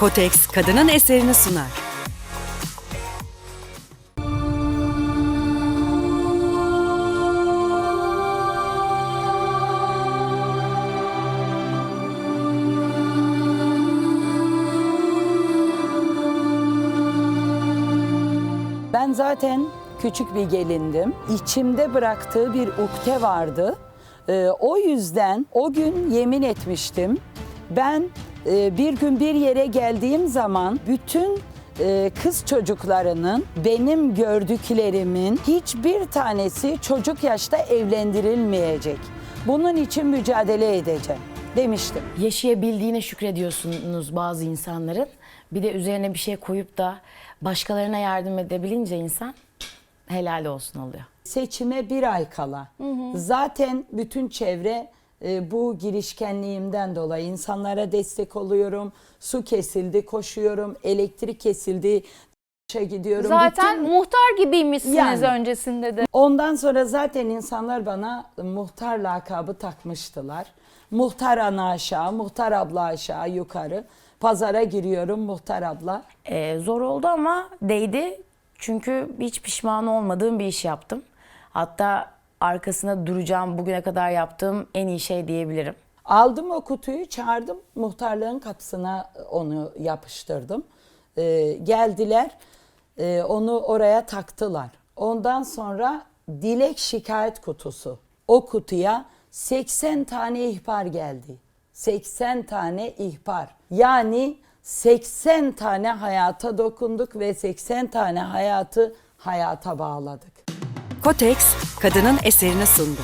Kotex kadının eserini sunar. Ben zaten küçük bir gelindim. İçimde bıraktığı bir ukde vardı. Ee, o yüzden o gün yemin etmiştim. Ben e, bir gün bir yere geldiğim zaman bütün e, kız çocuklarının benim gördüklerimin hiçbir tanesi çocuk yaşta evlendirilmeyecek. Bunun için mücadele edeceğim demiştim. Yaşayabildiğine şükrediyorsunuz bazı insanların. Bir de üzerine bir şey koyup da başkalarına yardım edebilince insan helal olsun oluyor. Seçime bir ay kala. Zaten bütün çevre e, bu girişkenliğimden dolayı insanlara destek oluyorum. Su kesildi, koşuyorum. Elektrik kesildi, işe gidiyorum. Zaten Bütün- muhtar gibiymişsiniz Yani. öncesinde de. Ondan sonra zaten insanlar bana muhtar lakabı takmıştılar. Muhtar ana aşağı, muhtar abla aşağı yukarı. Pazara giriyorum muhtar abla. Ee, zor oldu ama değdi. Çünkü hiç pişman olmadığım bir iş yaptım. Hatta arkasında duracağım bugüne kadar yaptığım en iyi şey diyebilirim. Aldım o kutuyu çağırdım muhtarlığın kapısına onu yapıştırdım. Ee, geldiler e, onu oraya taktılar. Ondan sonra dilek şikayet kutusu. O kutuya 80 tane ihbar geldi. 80 tane ihbar. Yani 80 tane hayata dokunduk ve 80 tane hayatı hayata bağladık. Kotex kadının eserini sundu.